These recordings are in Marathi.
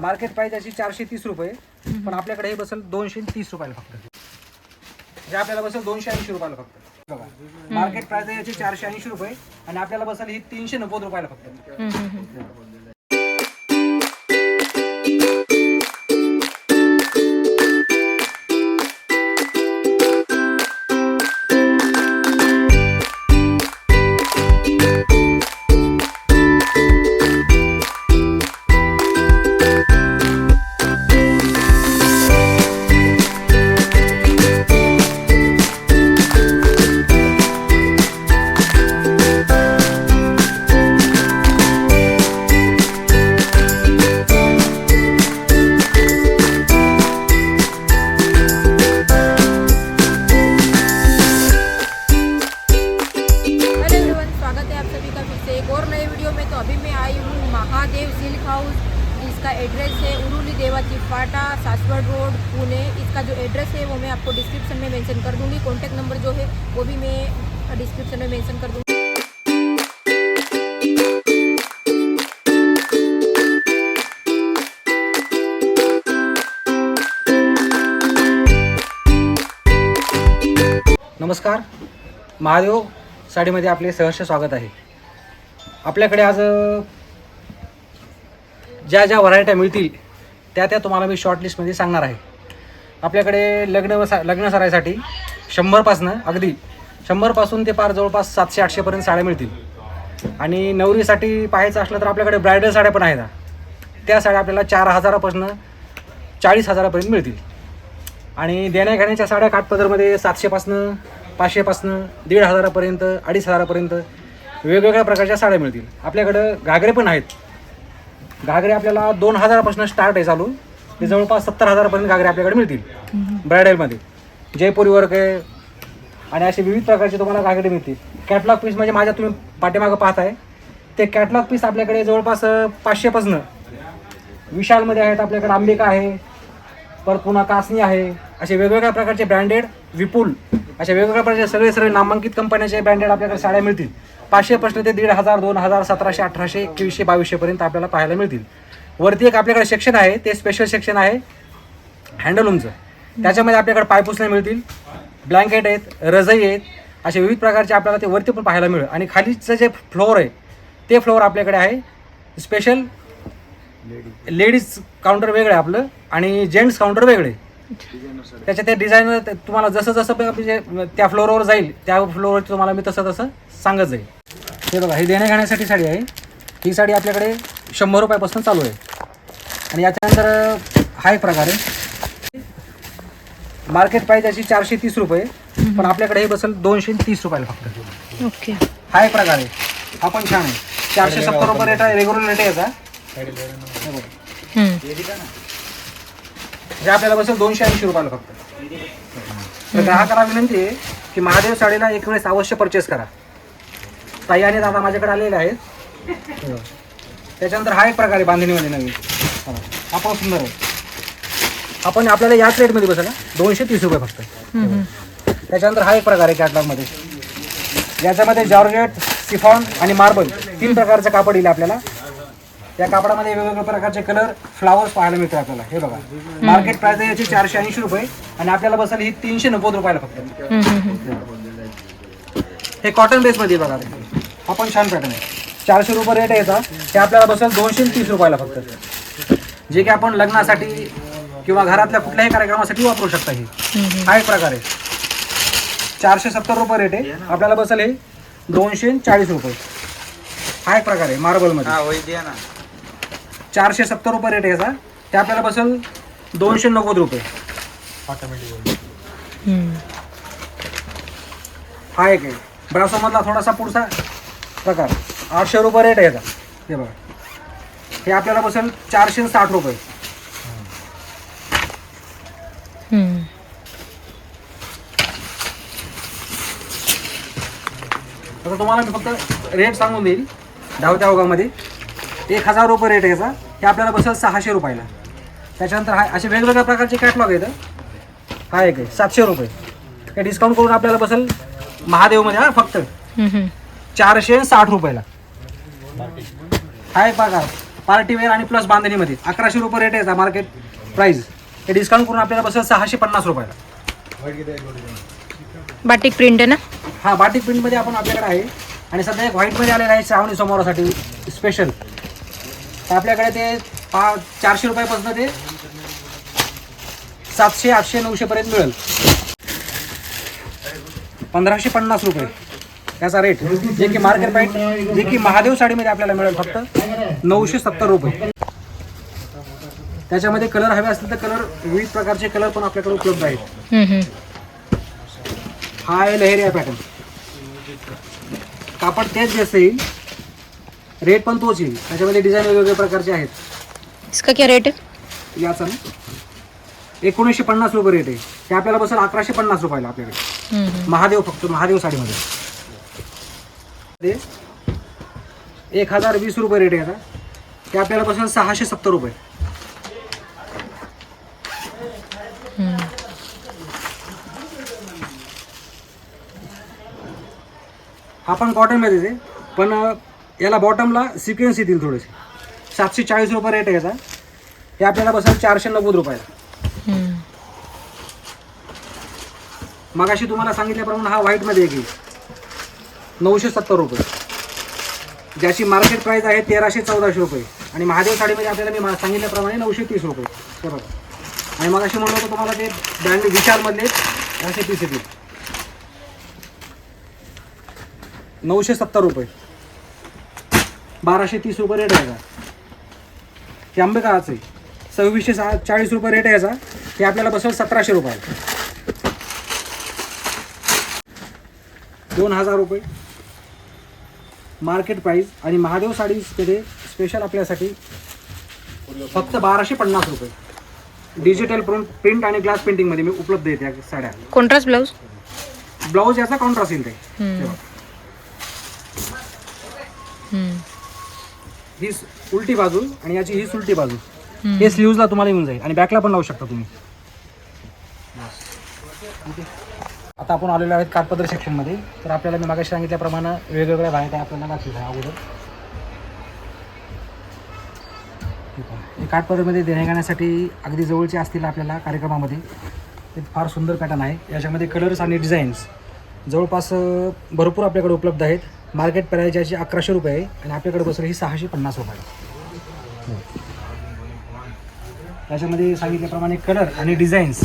मार्केट प्राइस याची चारशे तीस रुपये. पण आपल्याकडे हे बसेल दोनशे तीस रुपयाला फक्त. जे आपल्याला बसेल दोनशे ऐंशी रुपयाला फक्त. बघा. मार्केट प्राइस आहे याची चारशे ऐंशी रुपये आणि आपल्याला बसेल ही तीनशे नव्वद रुपयाला फक्त. एड्रेस है वो मैं आपको डिस्क्रिप्शन में मेंशन कर दूंगी। कॉन्टैक्ट नंबर जो है वो भी मैं डिस्क्रिप्शन में मेंशन कर दूंगी। नमस्कार महादेव साडीमध्ये आपले सहर्ष स्वागत आहे. आपल्याकडे आज ज्या ज्या व्हरायट्या मिळतील त्या त्या तुम्हाला मी शॉर्टलिस्टमध्ये सांगणार आहे. आपल्याकडे लग्न सा लग्न सरायसाठी शंभरपासनं अगदी शंभरपासून ते पार जवळपास सातशे आठशेपर्यंत साड्या मिळतील. आणि नवरीसाठी पाहायचं असलं तर आपल्याकडे ब्रायडल साड्या पण आहेत. त्या साड्या आपल्याला चार हजारापासून चाळीस हजारापर्यंत मिळतील. आणि देण्याघेण्याच्या साड्या काठपदरमध्ये सातशेपासनं पाचशेपासनं दीड हजारापर्यंत अडीच हजारापर्यंत वेगवेगळ्या प्रकारच्या साड्या मिळतील. आपल्याकडं घागरे पण आहेत. घागरे आपल्याला दोन हजारापासून स्टार्ट आहे चालू. ते जवळपास सत्तर हजारापर्यंत घागरे आपल्याकडे मिळतील. ब्रायडलमध्ये. जयपुरी वर्क आहे. आणि असे विविध प्रकारचे तुम्हाला घागरे मिळतील. कॅटलॉग पीस म्हणजे माझ्या तुम्ही पाठीमागं पाहताय. ते कॅटलॉग पीस आपल्याकडे जवळपास पाचशेपासनं. विशालमध्ये आहेत आपल्याकडे अंबिका आहे. परत पुन्हा कासनी आहे. असे वेगवेगळ्या प्रकारचे ब्रँडेड विपुल. अशा वेगवेगळ्या प्रकारचे सगळे सगळे नामांकित कंपन्याचे ब्रँडेड आपल्याकडे साड्या मिळतील. पाचशे प्रश्न ते दीड हजार दोन हजार सतराशे अठराशे एकवीसशे बावीसशेपर्यंत आपल्याला पाहायला मिळतील. वरती एक आपल्याकडे सेक्शन आहे ते स्पेशल सेक्शन आहे. हँडलूमचं त्याच्यामध्ये आपल्याकडे पायपुसणे मिळतील ब्लँकेट आहेत रजई आहेत असे विविध प्रकारचे आपल्याला ते वरती पण पाहायला मिळेल. आणि खालीचं जे फ्लोअर आहे ते फ्लोअर आपल्याकडे आहे. स्पेशल लेडीज काउंटर वेगळं आहे आपलं आणि जेंट्स काउंटर वेगळे. त्याच्या ते डिझायनर तुम्हाला जसं जसं म्हणजे त्या फ्लोअरवर जाईल त्या फ्लोअरवर तुम्हाला मी तसं तसं सांगत जाईल. हे बघा ही देण्या घेण्यासाठी साडी आहे. ही साडी आपल्याकडे शंभर रुपयापासून चालू आहे. आणि याच्यानंतर हा एक प्रकार आहे. मार्केट प्राईस याची चारशे तीस रुपये. पण आपल्याकडे हे बसेल दोनशे तीस रुपयाला फक्त. ओके. हा एक प्रकार आहे. हा पण छान आहे. चारशे सत्तर रुपये रेट आहे. रेग्युलर रेट आहे याचा. हे. हे आपल्याला बसेल दोनशे ऐंशी रुपयाला फक्त. तर ग्राहकाला विनंती आहे की महादेव साडीला एक वेळेस अवश्य परचेस करा. ताई आणि दादा माझ्याकडे आलेले आहेत. त्याच्यानंतर हा एक प्रकार आहे बांधणीमध्ये नवीन. हा पण सुंदर आहे. आपण आपल्याला याच रेटमध्ये बसेल. दोनशे तीस रुपये फक्त. त्याच्यानंतर हा एक प्रकार आहे कॅटलॉगमध्ये. याच्यामध्ये जॉर्जेट सिफॉन आणि मार्बल तीन प्रकारचं कापड येईल आपल्याला. या कापडामध्ये वेगवेगळ्या प्रकारचे कलर फ्लावर्स पाहायला मिळतात आपल्याला. हे बघा. मार्केट प्राइस आहे याची चारशे ऐंशी रुपये आणि आपल्याला बसेल ही तीनशे नव्वद रुपयाला फक्त. हे कॉटन बेसमध्ये बघा. ते. हा पण छान पॅटर्न आहे. चारशे रुपये रेट आहे याचा. हे आपल्याला बसेल दोनशे तीस रुपयाला फक्त. जे की आपण लग्नासाठी किंवा घरातल्या कुठल्याही कार्यक्रमासाठी वापरू शकता ही. हा एक प्रकार आहे. चारशे सत्तर रुपये रेट आहे. आपल्याला बसेल हे दोनशे चाळीस रुपये. हा एक प्रकार आहे मार्बलमध्ये. चारशे सत्तर रुपये रेट आहे याचा. ते आपल्याला बसेल दोनशे नव्वद रुपये. हा एक आहे. ब्रासोमधला थोडासा पुढचा प्रकार. आठशे रुपये रेट आहे याचा. हे बघा. हे आपल्याला बसेल चारशे साठ रुपये. हम्म. आता तुम्हाला मी फक्त रेट सांगून देईल. धावत्या ओघामध्ये. एक हजार रुपये रेट आहे याचा. हे आपल्याला बसेल सहाशे रुपयाला. त्याच्यानंतर हा असे वेगवेगळ्या प्रकारचे कॅटलॉग आहेत हा. एक आहे सातशे रुपये. हे डिस्काउंट करून आपल्याला बसेल महादेवमध्ये हा फक्त. हम्म, हम्म. चारशे साठ रुपयाला. हा एक बघा. पार्टी वेअर आणि प्लस बांधणीमध्ये. अकराशे रुपये रेट आहे मार्केट प्राईस हे डिस्काउंट करून आपल्याला बसेल सहाशे पन्नास रुपयाला. बाटिक प्रिंट आहे ना? हा बाटिक प्रिंटमध्ये आपण आपल्याकडे आहे. आणि सध्या एक व्हाईटमध्ये आलेला आहे श्रावणी समोरासाठी स्पेशल तर आपल्याकडे ते पा चारशे रुपयापासून ते सातशे आठशे नऊशेपर्यंत मिळेल. पंधराशे पन्नास रुपये. त्याचा रेट जे की मार्केट प्राईस जे की महादेव साडीमध्ये आपल्याला मिळेल फक्त नऊशे सत्तर रुपये. त्याच्यामध्ये कलर हवे असतील तर कलर विविध प्रकारचे कलर पण आपल्याकडे उपलब्ध आहेत. हा आहे लहेरिया पॅटर्न कापड तेच जास्त येईल. रेट पण तोच येईल. त्याच्यामध्ये डिझाईन वेगवेगळ्या प्रकारचे आहेत. इसका क्या रेट है याचा ना? एकोणीसशे पन्नास रुपये रेट आहे. ते आपल्याला बसेल अकराशे पन्नास रुपयाला आपल्याकडे. महादेव फक्त महादेव साडीमध्ये. ते एक हजार वीस रुपये रेट आहे आता ते आपल्याला बसेल सहाशे सत्तर रुपये. हा पण कॉटनमध्येच आहे पण याला बॉटमला सिक्वेन्स येतील थोडेसे. सातशे चाळीस रुपये रेट आहे याचा. हे आपल्याला बसेल चारशे नव्वद रुपयाला. मगाशी तुम्हाला सांगितल्याप्रमाणे हा व्हाईटमध्ये एक येईल नऊशे सत्तर रुपये. ज्याची मार्केट प्राईस आहे तेराशे चौदाशे रुपये. आणि महादेव साडीमध्ये आपल्याला मी सांगितल्याप्रमाणे नऊशे तीस रुपये. बरोबर आणि मगाशी म्हणलं होतं तुम्हाला ते ब्रँड विशालमधले असे तीस येतील नऊशे सत्तर रुपये. बाराशे तीस रुपये रेट आहे का हे आंबेकाळाचं आहे. सव्वीसशे सहा चाळीस रुपये रेट आहे याचा. ते आपल्याला बसेल सतराशे रुपये. दोन हजार रुपये. मार्केट प्राईस आणि महादेव साडीजमध्ये स्पेशल आपल्यासाठी फक्त बाराशे पन्नास रुपये. डिजिटल प्रिंट प्रिंट आणि ग्लास पेंटिंगमध्ये मी उपलब्ध आहेत या साड्या. कॉन्ट्रास्ट ब्लाऊज ब्लाऊज याचा कॉन्ट्रास्ट येईल ते. ही उलटी बाजू आणि याची ही सुलटी बाजू. हे स्लीव्जला तुम्हाला येऊन जाईल आणि बॅकला पण लावू शकता तुम्ही. आता आपण आलेलो आहेत काठपदर सेक्शनमध्ये तर आपल्याला मी मागाशी सांगितल्याप्रमाणे वेगवेगळ्या व्हायट आपल्याला दाखवत आहे अगोदर. ठीक आहे. हे काठपदरमध्ये देण्याघेण्यासाठी अगदी जवळचे असतील आपल्याला कार्यक्रमामध्ये. ते फार सुंदर पॅटर्न आहे. याच्यामध्ये कलर्स आणि डिझाईन्स जवळपास भरपूर आपल्याकडे उपलब्ध आहेत. मार्केट प्राईज याची अकराशे रुपये आहे आणि आपल्याकडे बसलं ही सहाशे पन्नास रुपये हो. याच्यामध्ये सांगितल्याप्रमाणे कलर आणि डिझाईन्स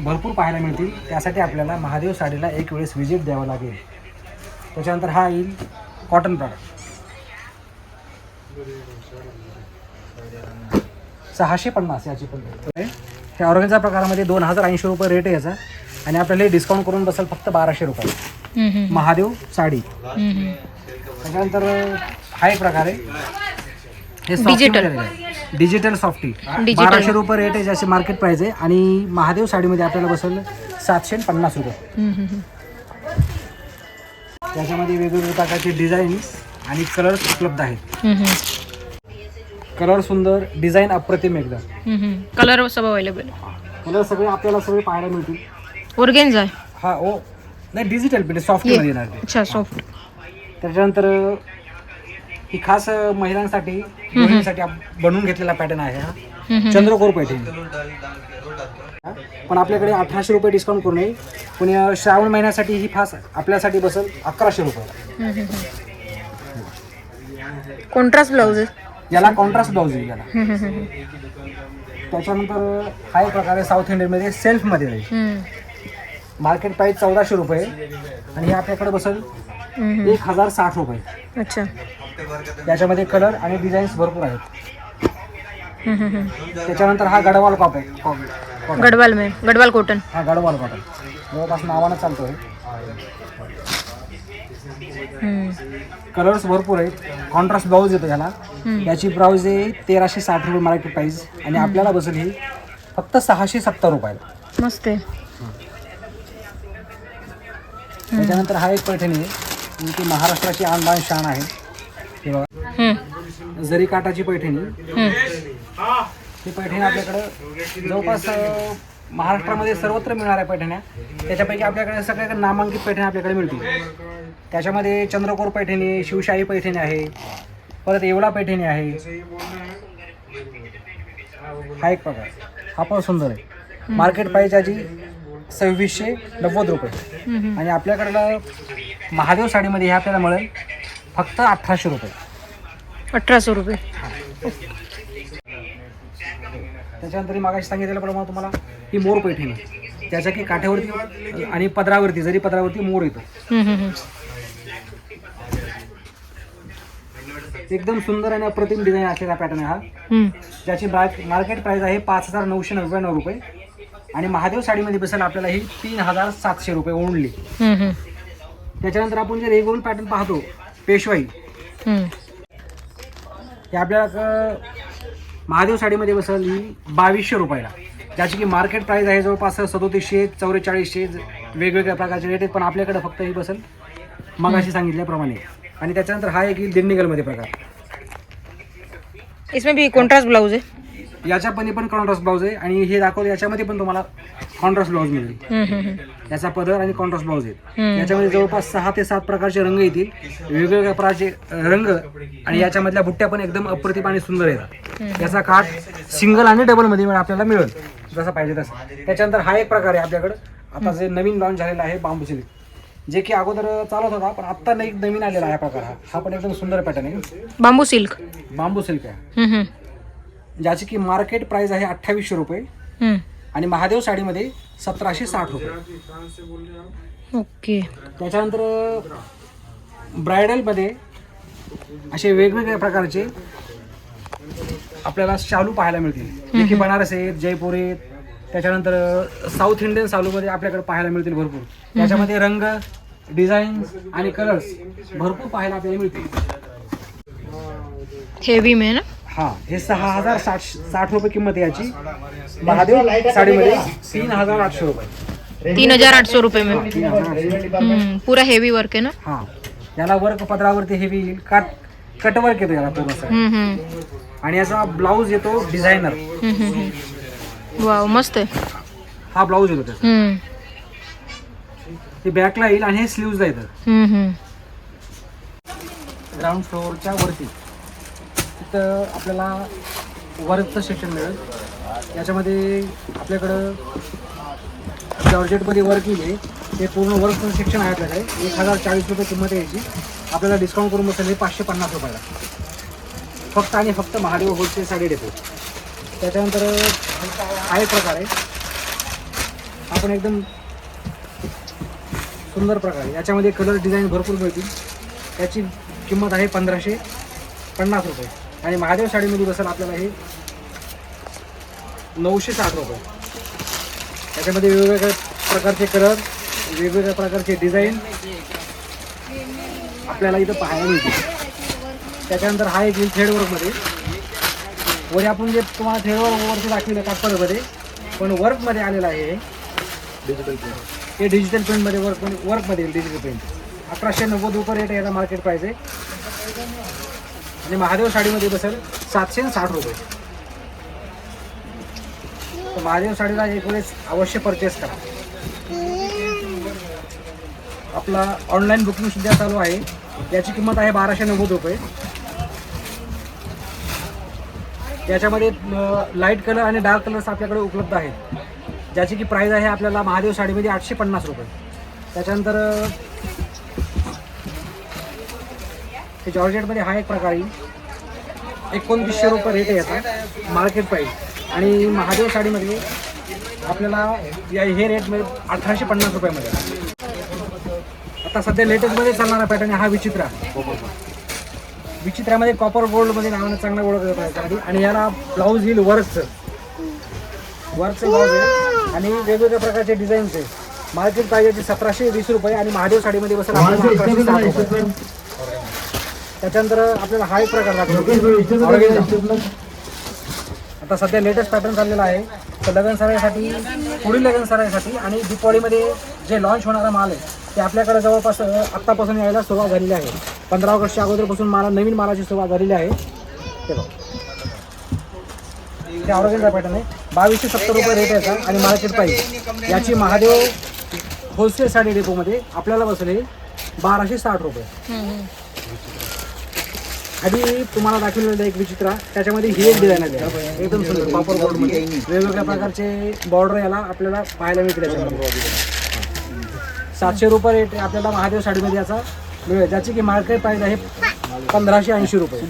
भरपूर पाहायला मिळतील. त्यासाठी आपल्याला महादेव साडीला एक वेळेस व्हिजिट द्यावं लागेल. त्याच्यानंतर हा येईल कॉटन प्रॉडक्ट सहाशे पन्नास याची पण त्या ऑर्गनच्या प्रकारामध्ये दोन हजार ऐंशी रुपये रेट आहे याचा. आणि आपल्याला डिस्काउंट करून बसेल फक्त बाराशे रुपये. महादेव साडी. त्याच्यानंतर हा एक प्रकार आहे. हे Digital. Digital softy. बाराशे रुपये रेट आहे ज्याची मार्केट प्राइस आहे आणि महादेव साडीमध्ये आपल्याला बसवलं सातशे पन्नास रुपये. त्याच्यामध्ये वेगवेगळ्या प्रकारचे डिझाईन्स आणि कलर्स उपलब्ध आहेत. कलर सुंदर डिझाईन अप्रतिम एकदम हम्म. कलर सब अवेलेबल कलर सगळे आपल्याला सगळे पाहायला मिळतील. ऑर्गेन्झा आहे. हा ओ. नाही डिजिटल म्हणजे सॉफ्टमध्ये येणार ते. अच्छा सॉफ्ट त्याच्यानंतर ही खास महिलांसाठी गृहिणीसाठी आप- बनवून घेतलेला पॅटर्न आहे हा. चंद्रकोर पैठणी? पण आपल्याकडे अठराशे रुपये डिस्काउंट करून आहे पण या श्रावण महिन्यासाठी ही खास आपल्यासाठी बसेल अकराशे रुपये. कॉन्ट्रास्ट ब्लाऊज याला कॉन्ट्रास्ट ब्लाऊज येईल याला. त्याच्यानंतर हा एक प्रकारे साऊथ इंडियनमध्ये सेल्फमध्ये जाईल. मार्केट प्राईस चौदाशे रुपये. आणि हे आपल्याकडे बसेल एक हजार साठ रुपये. अच्छा. याच्यामध्ये कलर आणि डिझाईन्स भरपूर आहेत. त्याच्यानंतर हा गडवाल कॉप आहे गडवाल में गडवाल कॉटन हा गडवाल कॉटन जवळपास नावानं चालतो आहे हम्म. कलर्स भरपूर आहेत. कॉन्ट्रास्ट ब्लाऊज येतो ह्याला. याची ब्लाऊज आहे तेराशे साठ रुपये मार्केट प्राईस आणि आपल्याला बसेल ही फक्त सहाशे सत्तर रुपयाला. मस्त आहे. त्याच्यानंतर हा एक पैठणी आहे. ती महाराष्ट्राची आणबाण शान आहे. हे बघा. जरी काटाची पैठणी. ही पैठणी आपल्याकडं जवळपास अं, महाराष्ट्रामध्ये सर्वत्र मिळणाऱ्या पैठण्या. त्याच्यापैकी आपल्याकडे सगळ्या नामांकित पैठण्या आपल्याकडे मिळतील. त्याच्यामध्ये चंद्रकोर पैठणी शिवशाही पैठणी आहे. परत येवला पैठणी आहे. हा एक प्रकार. हा पण सुंदर आहे. मार्केट प्राईस याची सव्वीसशे नव्वद रुपये. हम्म. आणि आपल्याकडलं महादेव साडीमध्ये हे आपल्याला मिळेल फक्त अठराशे रुपये. अठराशे रुपये. त्याच्यानंतर मागाशी सांगितल्याप्रमाणे तुम्हाला ही मोर पैठणी. त्याच्या की काठ्यावरती आणि पदरावरती जरी पदरावरती मोर येतो. हम्म, हम्म, हम्म. एकदम सुंदर आणि अप्रतिम डिझाईन असलेला पॅटर्न आहे हा. हम्म. ज्याची मार्केट प्राइस आहे पाच हजार नऊशे नव्याण्णव रुपये. आणि महादेव साडीमध्ये बसेल आपल्याला ही तीन हजार सातशे रुपये ओनली. हम्म, हम्म. त्याच्यानंतर आपण जे रेग्युलर पॅटर्न पाहतो पेशवाई. हम्म. हे आपल्याला महादेव साडीमध्ये बसेल ही बावीसशे रुपयाला. ज्याची की मार्केट प्राइस आहे जवळपास सदोतीसशे चौवेचाळीसशे वेगवेगळ्या प्रकारचे रेट आहेत पण आपल्याकडे फक्त ही बसेल मगाशी सांगितल्याप्रमाणे. आणि त्याच्यानंतर हा एक येईल दिंडीगलमध्ये प्रकार. इसमें भी कॉन्ट्रास्ट ब्लाउज है याच्या पण पण कॉन्ट्रास्ट ब्लाऊज आहे. आणि हे दाखवलं याच्यामध्ये पण तुम्हाला कॉन्ट्रास्ट ब्लाऊज मिळेल. याचा पदर आणि कॉन्ट्रास्ट ब्लाऊज हम्म. याच्यामध्ये जवळपास सहा ते सात प्रकारचे रंग येतील. वेगवेगळ्या प्रकारचे रंग आणि याच्यामधल्या बुट्ट्या पण एकदम अप्रतिम आणि सुंदर येतात. याचा काठ सिंगल आणि डबलमध्ये आपल्याला मिळेल. जसं पाहिजे तसं. त्याच्यानंतर हा एक प्रकार आहे आपल्याकडं. आता जे नवीन लॉन्च झालेला आहे बांबू सिल्क. जे की अगोदर चालत होता पण आता एक नवीन आलेला आहे प्रकार हा. हा पण एकदम सुंदर पॅटर्न आहे. बांबू सिल्क. बांबू सिल्क आहे. ज्याची की मार्केट प्राइस आहे अठ्ठावीसशे रुपये. आणि महादेव साडीमध्ये सतराशे साठ रुपये. ओके. त्याच्यानंतर ब्रायडलमध्ये असे वेगवेगळ्या प्रकारचे आपल्याला शालू पाहायला मिळतील. जे की बनारस आहेत जयपूर आहेत. त्याच्यानंतर साऊथ इंडियन शालूमध्ये आपल्याकडे पाहायला मिळतील भरपूर. त्याच्यामध्ये रंग डिझाईन आणि कलर्स भरपूर पाहायला आपल्याला मिळतील. हेवी में ना हा हे सहा हजार साठ साठ रुपये किंमत आहे याची. महादेव साडीमध्ये तीन हजार आठशे रुपये. तीन हजार आठ सौ रुपये में तीन हजार आठशे हम्म, पूरा हेवी वर्क है ना? हा याला वर्क पदरावरती हेवी येईल काट कटवर्क येतो याला पूर्ण हम्म, हम्म. आणि याचा ब्लाऊज येतो डिझायनर हम्म, हम्म, हम्म. वाव मस्त आहे. हा ब्लाऊज येतो त्याचा. हम्म, ते बॅकला येईल आणि हे स्लीव्हजला येतं हम्म, हम्म. ग्राउंड फ्लोअरच्या वरती. तिथं आपल्याला वर्कचं सेक्शन मिळेल. याच्यामध्ये आपल्याकडं जॉर्जेटमध्ये वर्क येईल ते पूर्ण वर्कचं सेक्शन आहे आपल्याकडे. एक हजार चाळीस रुपये किंमत यायची. आपल्याला डिस्काउंट करून बसेल हे पाचशे पन्नास रुपयाला. फक्त आणि फक्त महादेव होलसेल साडी डेपो त्याच्यानंतर हा एक प्रकार. आहे आपण एकदम सुंदर प्रकार. आहे याच्यामध्ये कलर डिझाईन भरपूर मिळतील. त्याची किंमत आहे पंधराशे पन्नास रुपये. आणि महादेव साडीमध्ये बसेल आपल्याला हे नऊशे साठ रुपये. त्याच्यामध्ये वेगवेगळ्या प्रकारचे कलर वेगवेगळ्या प्रकारचे डिझाईन आपल्याला इथं पाहायला मिळतील. त्याच्यानंतर हा एक येईल थ्रेडवर्कमध्ये वर आपण जे तुम्हाला थ्रेडवर्क वरती दाखविलं काठपडमध्ये पण वर्कमध्ये आलेलं आहे हे. डिजिटल प्रिंट हे डिजिटल प्रिंटमध्ये वर्क वर्कमध्ये येईल डिजिटल प्रिंट अकराशे नव्वद रुपये रेट आहे याचा मार्केट प्राईस आहे. आणि महादेव साडीमध्ये बसेल सातशे आणि साठ रुपये. तर महादेव साडीला एक वेळेस अवश्य परचेस करा. आपला ऑनलाईन बुकिंग सुद्धा चालू आहे. याची किंमत आहे बाराशे नव्वद रुपये. याच्यामध्ये लाइट कलर आणि डार्क कलर्स आपल्याकडे उपलब्ध आहेत. ज्याची की प्राईज आहे आपल्याला महादेव साडीमध्ये आठशे पन्नास रुपये. त्याच्यानंतर ते जॉर्जेटमध्ये हा एक प्रकार येईल. एकोणतीसशे रुपये रेट आहे याचा. मार्केट प्राईस आणि महादेव साडीमध्ये आपल्याला या हे रेटमध्ये अठराशे पन्नास रुपयामध्ये आता सध्या लेटेस्टमध्ये चालणारा पॅटर्न हा विचित्रा. विचित्रामध्ये कॉपर गोल्डमध्ये नावानं चांगला ओळख जातो याच्यामध्ये आणि याला ब्लाऊज येईल वर्कचं वर्कचं ब्लाऊज आहे. आणि वेगवेगळ्या प्रकारचे डिझाईन्स आहे. मार्केट पाहिजे सतराशे वीस रुपये आणि महादेव साडीमध्ये बसेल आपल्याला अकराशे साठ रुपये. त्याच्यानंतर आपल्याला हा एक प्रकार दाखवतो. आता सध्या लेटेस्ट पॅटर्न चाललेला आहे. तर लग्न सराईसाठी पुढील लग्न सराईसाठी आणि दीपावलीमध्ये जे लॉन्च होणारा माल आहे ते आपल्याकडे जवळपास आत्तापासून यायला सुरुवात झालेली आहे. पंधरा ऑगस्टच्या अगोदरपासून मला नवीन मालाची सुरुवात झालेली आहे. ते ऑर्गेनचा पॅटर्न आहे. बावीसशे सत्तर रुपये रेट याचा आणि मार्केट प्राईस याची महादेव होलसेल साडी डेपोमध्ये आपल्याला बसले बाराशे साठ रुपये. आधी तुम्हाला दाखवलेलं एक विचित्र. त्याच्यामध्ये ही एक डिझाईन आली आहे. एकदम सुंदर. कॉपर बोर्डमध्ये. वेगवेगळ्या प्रकारचे बॉर्डर याला आपल्याला पाहायला मिळतील सातशे रुपये रेट आपल्याला महादेव साडीमध्ये याचा मिळेल. ज्याची की मार्केट प्राइस आहे पंधराशे ऐंशी रुपये.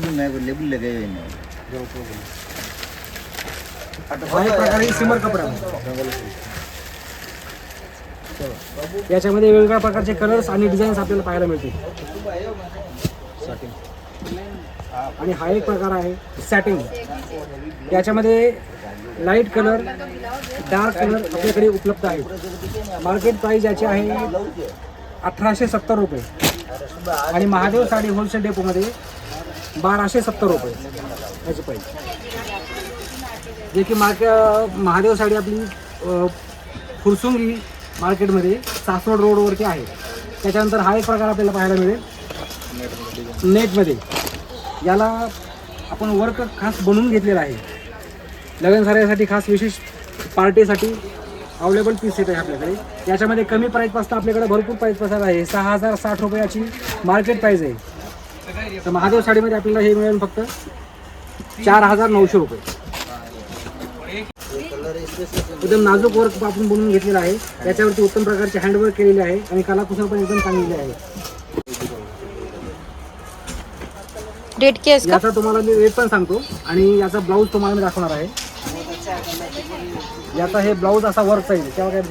हा एक प्रकारे सिमर कपडा याच्यामध्ये वेगवेगळ्या प्रकारचे कलर्स आणि डिझाईन्स आपल्याला पाहायला मिळतील. आणि हा एक प्रकार आहे सॅटिंग याच्यामध्ये लाइट कलर डार्क कलर आपल्याकडे उपलब्ध आहे. मार्केट प्राईज याची आहे अठराशे सत्तर रुपये. आणि महादेव साडी होलसेल डेपोमध्ये बाराशे सत्तर रुपये. याची प्राईस जे की मार्के महादेव साडी आपली फुरसुंगी मार्केटमध्ये सासवड रोडवरती आहे. त्याच्यानंतर हा एक प्रकार आपल्याला पाहायला मिळेल. नेटमध्ये याला आपण वर्क खास बनवून घेतलेला आहे. लग्न साऱ्यासाठी खास विशेष पार्टीसाठी अवेलेबल पीस येत आहे आपल्याकडे. याच्यामध्ये कमी प्राईजपासून आपल्याकडे भरपूर प्राईस आहे. सहा हजार साठ रुपयाची मार्केट प्राईज आहे. तर महादेव साडीमध्ये आपल्याला हे मिळेल फक्त चार हजार नऊशे रुपये. एकदम नाजूक वर्क आपण बनवून घेतलेला आहे. याच्यावरती उत्तम प्रकारचे हँडवर्क केलेले आहे आणि कलाकुसर पण एकदम चांगलेली आहे. रेट क्या है इसका याचा तुम्हाला मी रेट पण सांगतो. आणि याचा ब्लाऊज तुम्हाला मी दाखवणार आहे. याचा हे ब्लाऊज असा वर्क पाहिजे तेव्हा काय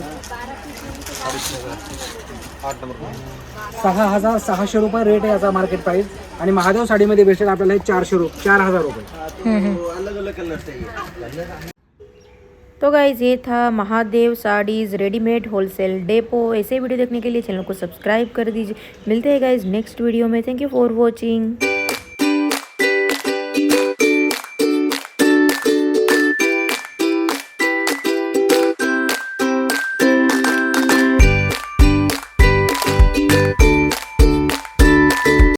सहा हजार सहाशे रुपये रेट आहे याचा मार्केट प्राइस आणि महादेव साडीमध्ये भेटेल आपल्याला हे चारशे रुपये चार हजार रुपये. तो गाइज ये था Mahadev Sarees readymade wholesale depot ऐसे वीडियो देखने के लिए चैनल को सब्सक्राइब कर दीजिए। मिलते हैं गाइज नेक्स्ट वीडियो में. Thank you for watching